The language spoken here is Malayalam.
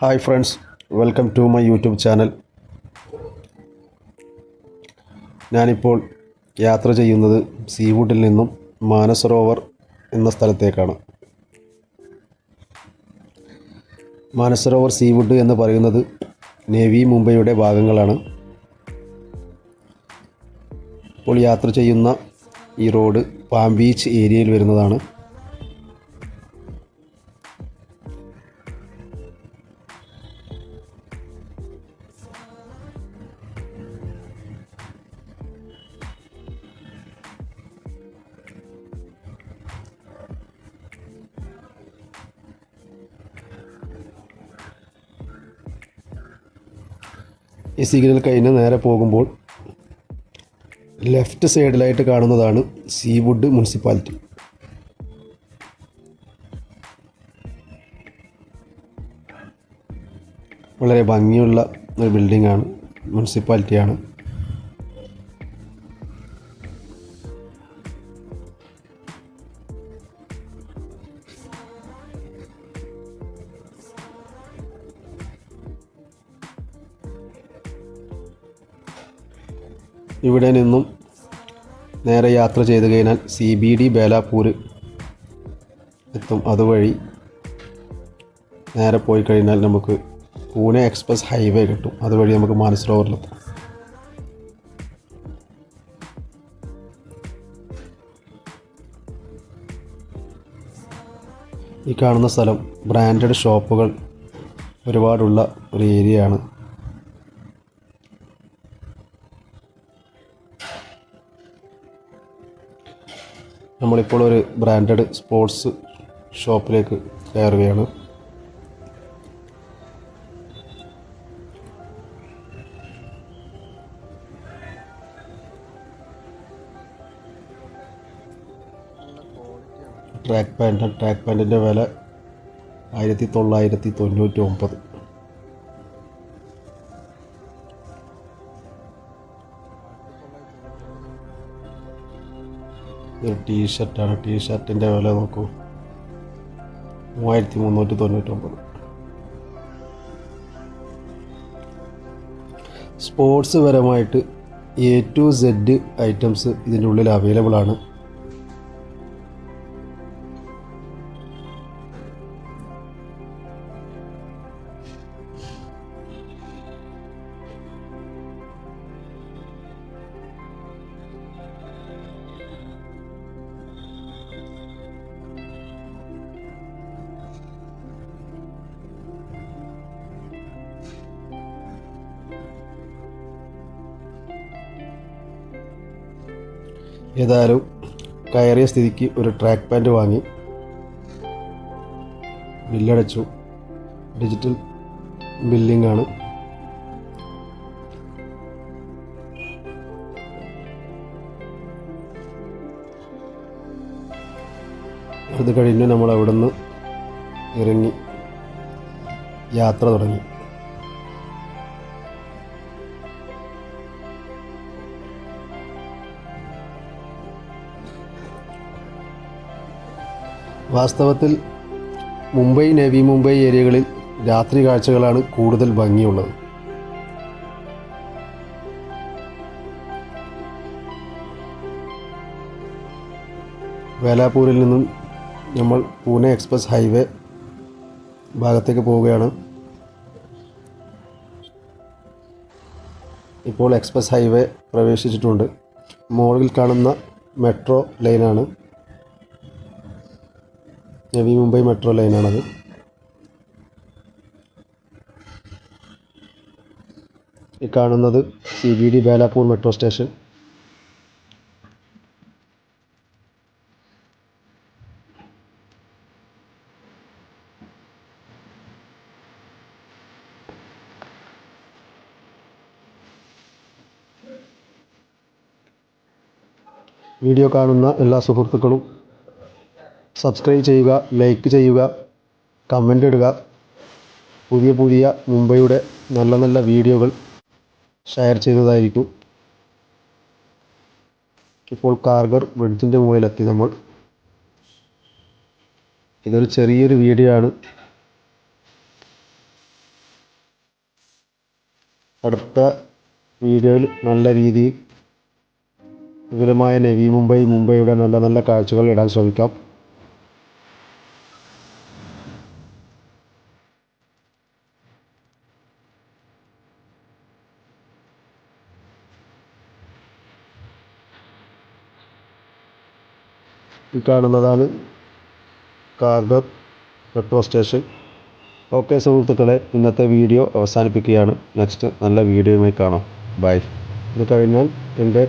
Hi friends welcome to my YouTube channel ഞാനിപ്പോൾ യാത്ര ചെയ്യുന്നത് സീവുഡിൽ നിന്നും മാനസരോവർ എന്ന സ്ഥലത്തേക്കാണ്. മാനസരോവർ സീവുഡ് എന്ന് പറയുന്നത് നേവി മുംബൈയുടെ ഭാഗങ്ങളാണ്. ഇപ്പോൾ യാത്ര ചെയ്യുന്ന ഈ റോഡ് പാം ബീച്ച് ഏരിയയിൽ വരുന്നതാണ്. ഈ സിഗ്നൽ കഴിഞ്ഞ് നേരെ പോകുമ്പോൾ ലെഫ്റ്റ് സൈഡിലായിട്ട് കാണുന്നതാണ് സീവുഡ് മുനിസിപ്പാലിറ്റി. വളരെ ഭംഗിയുള്ള ഒരു ബിൽഡിംഗാണ് മുനിസിപ്പാലിറ്റിയാണ്. ഇവിടെ നിന്നും നേരെ യാത്ര ചെയ്ത് കഴിഞ്ഞാൽ സി ബി ഡി ബേലാപ്പൂർ എത്തും. അതുവഴി നേരെ പോയി കഴിഞ്ഞാൽ നമുക്ക് പൂനെ എക്സ്പ്രസ് ഹൈവേ കിട്ടും. അതുവഴി നമുക്ക് മാനസരോവറിലെത്താം ഈ കാണുന്ന സ്ഥലം ബ്രാൻഡഡ് ഷോപ്പുകൾ ഒരുപാടുള്ള ഒരു ഏരിയയാണ്. നമ്മളിപ്പോൾ ഒരു ബ്രാൻഡഡ് സ്പോർട്സ് ഷോപ്പിലേക്ക് കയറുകയാണ്. ട്രാക്ക് പാന്റ് ട്രാക്ക് പാന്റിന്റെ വില ആയിരത്തി തൊള്ളായിരത്തി തൊണ്ണൂറ്റി ഒമ്പത്. ഇത് ടീഷർട്ടാണ്. ടീഷർട്ടിന്റെ വില നോക്കൂ. മൂവായിരത്തി മുന്നൂറ്റി തൊണ്ണൂറ്റൊമ്പത് സ്പോർട്സ് പരമായിട്ട് എ ടു സെഡ് ഐറ്റംസ് ഇതിന്റെ ഉള്ളിൽ അവൈലബിൾ ആണ്. ഏതായാലും കയറിയ സ്ഥിതിക്ക് ഒരു ട്രാക്ക് പാന്റ് വാങ്ങി. ബില്ലടച്ചു. ഡിജിറ്റൽ ബില്ലിംഗ് ആണ്. അത് കഴിഞ്ഞ് നമ്മൾ അവിടെ നിന്ന് ഇറങ്ങി യാത്ര തുടങ്ങി. വാസ്തവത്തിൽ മുംബൈ നവി മുംബൈ ഏരിയകളിൽ രാത്രി കാഴ്ചകളാണ് കൂടുതൽ ഭംഗിയുള്ളത്. വേലാപൂരിൽ നിന്നും നമ്മൾ പൂനെ എക്സ്പ്രസ് ഹൈവേ ഭാഗത്തേക്ക് പോവുകയാണ്. ഇപ്പോൾ എക്സ്പ്രസ് ഹൈവേ പ്രവേശിച്ചിട്ടുണ്ട്. മോളിൽ കാണുന്ന മെട്രോ ലൈനാണ്. നവി മുംബൈ മെട്രോ ലൈനാണത്. ഈ കാണുന്നത് C B D Belapur metro station. Video കാണുന്ന എല്ലാ സുഹൃത്തുക്കളും സബ്സ്ക്രൈബ് ചെയ്യുക ലൈക്ക് ചെയ്യുക കമന്റ് ഇടുക. പുതിയ പുതിയ മുംബൈയുടെ നല്ല നല്ല വീഡിയോകൾ ഷെയർ ചെയ്തതായിരിക്കും. ഇപ്പോൾ കാർഗർ ബ്രിഡ്ജിന്റെ മുകളിലെത്തി നമ്മൾ. ഇതൊരു ചെറിയൊരു വീഡിയോ ആണ്. അടുത്ത വീഡിയോയിൽ നല്ല രീതിയിൽ വിപുലമായ നവി മുംബൈ മുംബൈയുടെ നല്ല നല്ല കാഴ്ചകൾ ഇടാൻ ശ്രമിക്കാം. ഈ കാണുന്നതാണ് കാർബർ മെട്രോ സ്റ്റേഷൻ. ഓക്കെ സുഹൃത്തുക്കളെ ഇന്നത്തെ വീഡിയോ അവസാനിപ്പിക്കുകയാണ്. നെക്സ്റ്റ് നല്ല വീഡിയോയുമായി കാണാം. ബൈ. ഇത് കഴിഞ്ഞാൽ എന്റെ